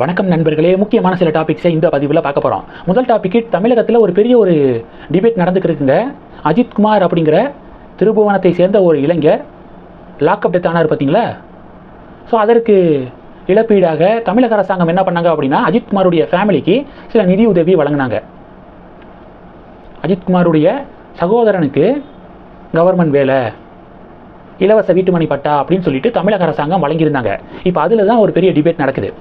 வணக்கம் நண்பர்களே. முக்கியமான சில டாபிக்ஸை இந்த பதிவில் பார்க்க போகிறோம் முதல் டாபிக் தமிழகத்தில் ஒரு பெரிய ஒரு டிபேட் நடந்துக்கிறதுங்க அஜித்குமார் அப்படிங்கிற திருபுவனத்தை சேர்ந்த ஒரு இளைஞர் லாக்அப் டெத் ஆனார் பார்த்தீங்களா ஸோ அதற்கு இழப்பீடாக தமிழக அரசாங்கம் என்ன பண்ணாங்க அப்படின்னா அஜித்குமாருடைய ஃபேமிலிக்கு சில நிதி உதவி வழங்கினாங்க. அஜித்குமாருடைய சகோதரனுக்கு கவர்மெண்ட் வேலை இலவச வீட்டுமணி பட்டா அப்படின்னு சொல்லிட்டு தமிழக அரசாங்கம் வழங்கியிருந்தாங்க. இப்போ அதில் தான் ஒரு பெரிய டிபேட் நடக்குது.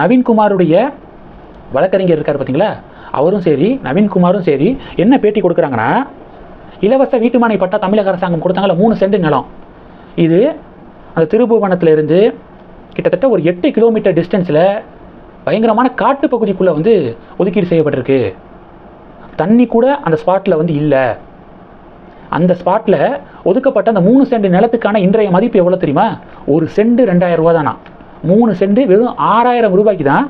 நவீன்குமாருடைய வழக்கறிஞர் இருக்கார் பார்த்தீங்களா அவரும் சரி நவீன்குமாரும் சரி. என்ன பேட்டி கொடுக்குறாங்கன்னா இலவச வீட்டுமனை பட்டா தமிழக அரசாங்கம் கொடுத்தாங்களா மூணு சென்ட் நிலம். இது அந்த திருபுவனத்திலிருந்து கிட்டத்தட்ட ஒரு எட்டு கிலோமீட்டர் டிஸ்டன்ஸில் பயங்கரமான காட்டு பகுதிக்குள்ளே வந்து ஒதுக்கீடு செய்யப்பட்டிருக்கு. தண்ணி கூட அந்த ஸ்பாட்டில் வந்து இல்லை. அந்த ஸ்பாட்டில் ஒதுக்கப்பட்ட அந்த மூணு சென்ட் நிலத்துக்கான இன்றைய மதிப்பு எவ்வளோ தெரியுமா? ஒரு சென்ட் ரெண்டாயிரம் ரூபா தானா மூணு சென்ட் வெறும் ஆறாயிரம் ரூபாய்க்கு தான்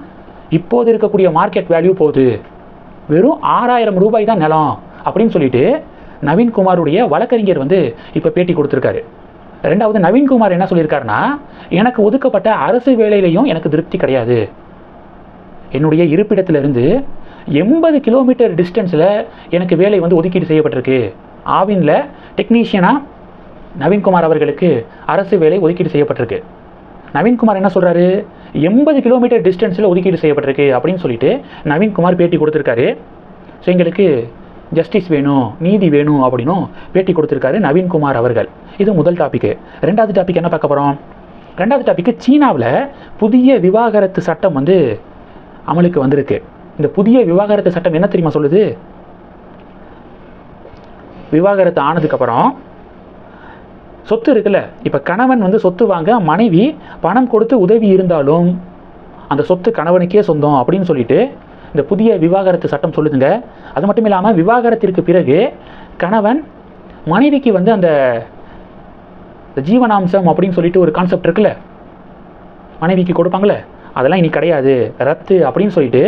இப்போது இருக்கக்கூடிய மார்க்கெட் வேல்யூ போகுது. வெறும் ஆறாயிரம் ரூபாய் தான் நிலம் அப்படின்னு சொல்லிட்டு நவீன்குமாருடைய வழக்கறிஞர் வந்து இப்போ பேட்டி கொடுத்துருக்காரு. ரெண்டாவது நவீன்குமார் என்ன சொல்லியிருக்காருன்னா எனக்கு ஒதுக்கப்பட்ட அரசு வேலையிலையும் எனக்கு திருப்தி கிடையாது. என்னுடைய இருப்பிடத்திலிருந்து எண்பது கிலோமீட்டர் டிஸ்டன்ஸில் எனக்கு வேலை வந்து ஒதுக்கீடு செய்யப்பட்டிருக்கு. ஆவினில் டெக்னீஷியனாக நவீன்குமார் அவர்களுக்கு அரசு வேலை ஒதுக்கீடு செய்யப்பட்டிருக்கு. நவீன்குமார் என்ன சொல்கிறாரு எண்பது கிலோமீட்டர் டிஸ்டன்ஸில் ஒதுக்கீடு செய்யப்பட்டிருக்கு அப்படின்னு சொல்லிட்டு நவீன்குமார் பேட்டி கொடுத்துருக்காரு. ஸோ எங்களுக்கு ஜஸ்டிஸ் வேணும் நீதி வேணும் அப்படின்னும் பேட்டி கொடுத்துருக்காரு நவீன்குமார் அவர்கள். இது முதல் டாப்பிக்கு ரெண்டாவது டாபிக் என்ன பார்க்க போகிறோம் ரெண்டாவது டாப்பிக்கு சீனாவில் புதிய விவாகரத்து சட்டம் வந்து அமலுக்கு வந்திருக்கு. இந்த புதிய விவாகரத்து சட்டம் என்ன தெரியுமா சொல்லுது? விவாகரத்து ஆனதுக்கப்புறம் சொத்து இருக்குல்ல? இப்போ கணவன் வந்து சொத்து வாங்க மனைவி பணம் கொடுத்து உதவி இருந்தாலும் அந்த சொத்து கணவனுக்கே சொந்தம் அப்படின்னு சொல்லிட்டு இந்த புதிய விவாகரத்து சட்டம் சொல்லுதுங்க. அது மட்டும் இல்லாமல் விவாகரத்திற்கு பிறகு கணவன் மனைவிக்கு வந்து அந்த இந்த ஜீவனாம்சம் அப்படின்னு சொல்லிட்டு ஒரு கான்செப்ட் இருக்குல்ல? மனைவிக்கு கொடுப்பாங்களே அதெல்லாம் இனி கிடையாது. ரத்து அப்படின்னு சொல்லிட்டு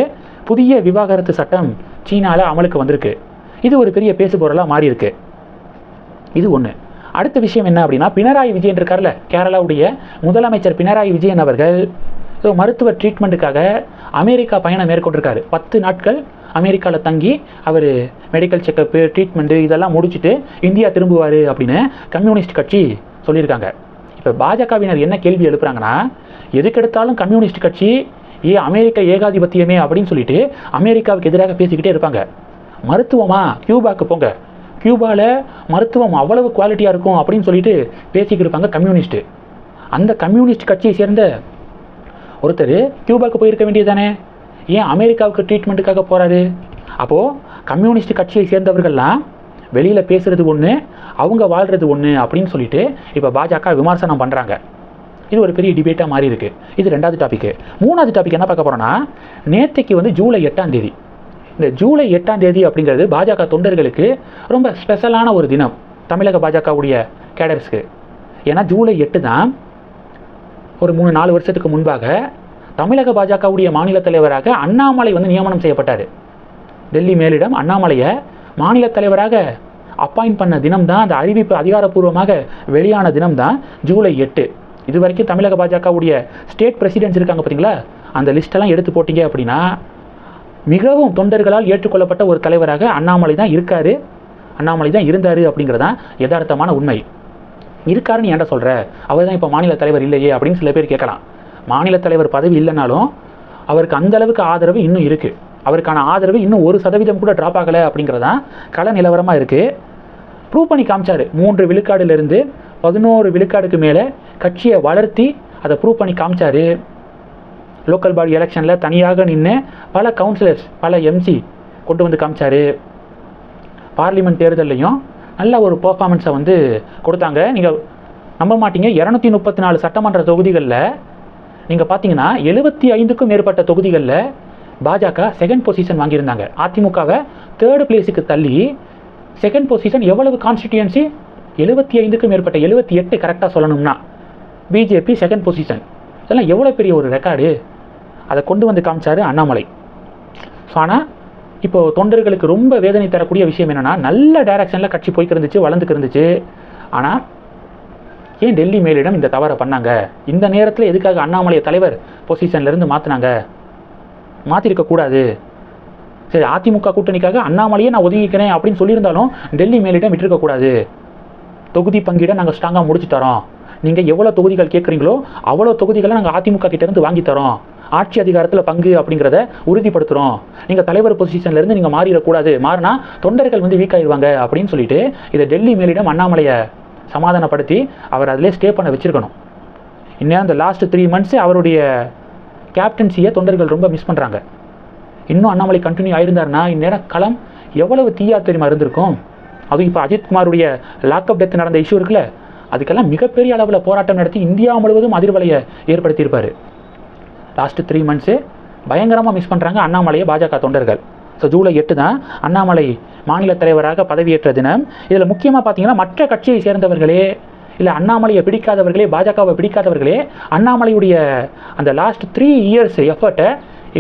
புதிய விவாகரத்து சட்டம் சீனாவில் அமலுக்கு வந்திருக்கு. இது ஒரு பெரிய பேசுபொருளாக மாறி இருக்கு இது ஒன்று அடுத்த விஷயம் என்ன அப்படின்னா பினராயி விஜயன் இருக்கார்ல கேரளாவுடைய முதலமைச்சர் பினராயி விஜயன் அவர்கள் ஸோ மருத்துவ ட்ரீட்மெண்ட்டுக்காக அமெரிக்கா பயணம் மேற்கொண்டிருக்காரு. பத்து நாட்கள் அமெரிக்காவில் தங்கி அவர் மெடிக்கல் செக்கப்பு ட்ரீட்மெண்ட்டு இதெல்லாம் முடிச்சுட்டு இந்தியா திரும்புவார் அப்படின்னு கம்யூனிஸ்ட் கட்சி சொல்லியிருக்காங்க. இப்போ பாஜகவினர் என்ன கேள்வி எழுப்புறாங்கன்னா எதுக்கெடுத்தாலும் கம்யூனிஸ்ட் கட்சி ஏ அமெரிக்க ஏகாதிபத்தியமே அப்படின்னு சொல்லிட்டு அமெரிக்காவுக்கு எதிராக பேசிக்கிட்டே இருப்பாங்க. மருத்துவமா? கியூபாக்கு போங்க. கியூபாவில் மருத்துவம் அவ்வளவு குவாலிட்டியாக இருக்கும் அப்படின்னு சொல்லிட்டு பேசிக்கிட்டு இருப்பாங்க கம்யூனிஸ்ட்டு அந்த கம்யூனிஸ்ட் கட்சியை சேர்ந்த ஒருத்தர் கியூபாவுக்கு போயிருக்க வேண்டியதானே ஏன் அமெரிக்காவுக்கு ட்ரீட்மெண்ட்டுக்காக போகிறாரு அப்போது கம்யூனிஸ்ட் கட்சியை சேர்ந்தவர்கள்லாம் வெளியில் பேசுகிறது ஒன்று அவங்க வாழ்கிறது ஒன்று அப்படின்னு சொல்லிட்டு இப்போ பாஜக விமர்சனம் பண்ணுறாங்க இது ஒரு பெரிய டிபேட்டாக மாறி இருக்குது இது ரெண்டாவது டாபிக் மூணாவது டாபிக் என்ன பார்க்க போகிறோன்னா நேற்றைக்கு வந்து ஜூலை எட்டாம் தேதி இந்த ஜூலை எட்டாம் தேதி அப்படிங்கிறது பாஜக தொண்டர்களுக்கு ரொம்ப ஸ்பெஷலான ஒரு தினம். தமிழக பாஜகவுடைய கேடர்ஸ்க்கு ஏன்னா ஜூலை எட்டு தான் ஒரு மூணு நாலு வருஷத்துக்கு முன்பாக தமிழக பாஜகவுடைய மாநில தலைவராக அண்ணாமலை வந்து நியமனம் செய்யப்பட்டார். டெல்லி மேலிடம் அண்ணாமலையை மாநில தலைவராக அப்பாயின் பண்ண தினம் தான் அந்த அறிவிப்பு அதிகாரப்பூர்வமாக வெளியான தினம் தான் ஜூலை எட்டு. இது வரைக்கும் தமிழக பாஜகவுடைய ஸ்டேட் பிரசிடென்ட்ஸ் இருக்காங்க பார்த்தீங்களா? அந்த லிஸ்ட்டெல்லாம் எடுத்து போட்டீங்க அப்படின்னா மிகவும் தொண்டர்களால் ஏற்றுக்கொள்ளப்பட்ட ஒரு தலைவராக அண்ணாமலை தான் இருக்காரு. அண்ணாமலை தான் இருந்தார் அப்படிங்கிறதான் யதார்த்தமான உண்மை. இருக்காருன்னு ஏன்டா சொல்கிற அவர் தான் இப்போ மாநில தலைவர் இல்லையே அப்படின்னு சில பேர் கேட்கலாம். மாநில தலைவர் பதவி இல்லைனாலும் அவருக்கு அந்த அளவுக்கு ஆதரவு இன்னும் இருக்குது அவருக்கான ஆதரவு இன்னும் ஒரு சதவீதம் கூட ட்ராப் ஆகலை அப்படிங்கிறதான் கள நிலவரமாக இருக்குது ப்ரூவ் பண்ணி காமிச்சார். மூன்று விழுக்காடுலேருந்து பதினோரு விழுக்காடுக்கு மேலே கட்சியை வளர்த்தி அதை ப்ரூவ் பண்ணி காமிச்சாரு. லோக்கல் பாடி எலெக்ஷனில் தனியாக நின்று பல கவுன்சிலர்ஸ் பல எம்சி கொண்டு வந்து காமிச்சார். பார்லிமெண்ட் தேர்தல்லையும் நல்ல ஒரு பர்ஃபார்மன்ஸை வந்து கொடுத்தாங்க. நீங்கள் நம்ப மாட்டீங்க. இரநூத்தி முப்பத்தி நாலு சட்டமன்ற தொகுதிகளில் நீங்கள் பார்த்தீங்கன்னா எழுபத்தி ஐந்துக்கும் மேற்பட்ட தொகுதிகளில் பாஜக செகண்ட் பொசிஷன் வாங்கியிருந்தாங்க. அதிமுகவை தேர்டு பிளேஸுக்கு தள்ளி செகண்ட் பொசிஷன் எவ்வளவு கான்ஸ்டிடியூன்சி எழுபத்தி ஐந்துக்கும் மேற்பட்ட எழுபத்தி எட்டு கரெக்டாக சொல்லணும்னா பிஜேபி செகண்ட் பொசிஷன் இதெல்லாம் எவ்வளோ பெரிய ஒரு ரெக்கார்டு அதை கொண்டு வந்து காமிச்சாரு அண்ணாமலை. ஸோ ஆனால் இப்போ தொண்டர்களுக்கு ரொம்ப வேதனை தரக்கூடிய விஷயம் என்னென்னா நல்ல டைரக்ஷனில் கட்சி போய்க்கு இருந்துச்சு வளர்ந்துக்கு இருந்துச்சு. ஆனால் ஏன் டெல்லி மேலிடம் இந்த தவறை பண்ணாங்க? இந்த நேரத்தில் எதுக்காக அண்ணாமலையை தலைவர் பொசிஷன்லேருந்து மாற்றினாங்க மாற்றிருக்கக்கூடாது சரி அதிமுக கூட்டணிக்காக அண்ணாமலையே நான் ஒதுங்கிக்கிறேன் அப்படின்னு சொல்லியிருந்தாலும் டெல்லி மேலிடம் விட்டுருக்கக்கூடாது தொகுதி பங்கீட நாங்கள் ஸ்ட்ராங்காக முடிச்சு தரோம். நீங்கள் எவ்வளோ தொகுதிகள் கேட்குறீங்களோ அவ்வளோ தொகுதிகளை நாங்கள் அதிமுக கிட்டேருந்து வாங்கி தரோம். ஆட்சி அதிகாரத்தில் பங்கு அப்படிங்கிறத உறுதிப்படுத்துகிறோம் நீங்கள் தலைவர் பொசிஷன்லேருந்து நீங்கள் மாறிடக்கூடாது. மாறினா தொண்டர்கள் வந்து வீக் ஆயிடுவாங்க அப்படின்னு சொல்லிட்டு இதை டெல்லி மேலிடம் அண்ணாமலையை சமாதானப்படுத்தி அவர் அதிலே ஸ்டே பண்ண வச்சிருக்கணும். இன்னும் அந்த லாஸ்ட் த்ரீ மந்த்ஸு அவருடைய கேப்டன்சியை தொண்டர்கள் ரொம்ப மிஸ் பண்ணுறாங்க இன்னும் அண்ணாமலை கண்டினியூ ஆயிருந்தாருன்னா இந்நேரம் களம் எவ்வளவு தீயா தெரியுமா இருந்திருக்கும்? அதுவும் இப்போ அஜித்குமாருடைய லாக்அப் டெத் நடந்த இஷ்யூ இருக்குல்ல அதுக்கெல்லாம் மிகப்பெரிய அளவில் போராட்டம் நடத்தி இந்தியா முழுவதும் அதிர்வலையை ஏற்படுத்தியிருப்பார். லாஸ்ட்டு த்ரீ மந்த்ஸு பயங்கரமாக மிஸ் பண்ணுறாங்க அண்ணாமலையை பாஜக தொண்டர்கள். ஸோ ஜூலை எட்டு தான் அண்ணாமலை மாநில தலைவராக பதவியேற்ற தினம். இதில் முக்கியமாக பார்த்தீங்கன்னா மற்ற கட்சியை சேர்ந்தவர்களே இல்லை அண்ணாமலையை பிடிக்காதவர்களே பாஜகவை பிடிக்காதவர்களே அண்ணாமலையுடைய அந்த லாஸ்ட் த்ரீ இயர்ஸ் எஃபர்ட்டை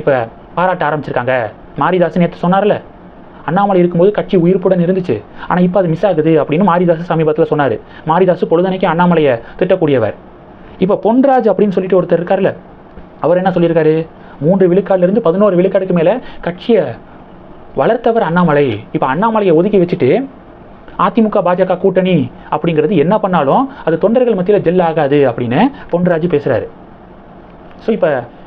இப்போ பாராட்ட ஆரம்பிச்சிருக்காங்க. மாரிதாஸ் நேற்று சொன்னார்ல அண்ணாமலை இருக்கும்போது கட்சி உயிர்ப்புடன் இருந்துச்சு. ஆனால் இப்போ அது மிஸ் ஆகுது அப்படின்னு மாரிதாஸ் சமீபத்தில் சொன்னார். மாரிதாஸ் பொழுதனைக்கு அண்ணாமலையை திட்டக்கூடியவர். இப்போ பொன்ராஜ் அப்படின்னு சொல்லிட்டு ஒருத்தர் இருக்கார்ல அவர் என்ன சொல்லியிருக்காரு? மூன்று விழுக்காட்டிலிருந்து பதினோரு விழுக்காடுக்கு மேலே கட்சியை வளர்த்தவர் அண்ணாமலை. இப்போ அண்ணாமலையை ஒதுக்கி வச்சுட்டு அதிமுக பாஜக கூட்டணி அப்படிங்கிறது என்ன பண்ணாலும் அது தொண்டர்கள் மத்தியில் ஜெல் ஆகாது அப்படின்னு பொன்ராஜ் பேசுகிறாரு ஸோ இப்போ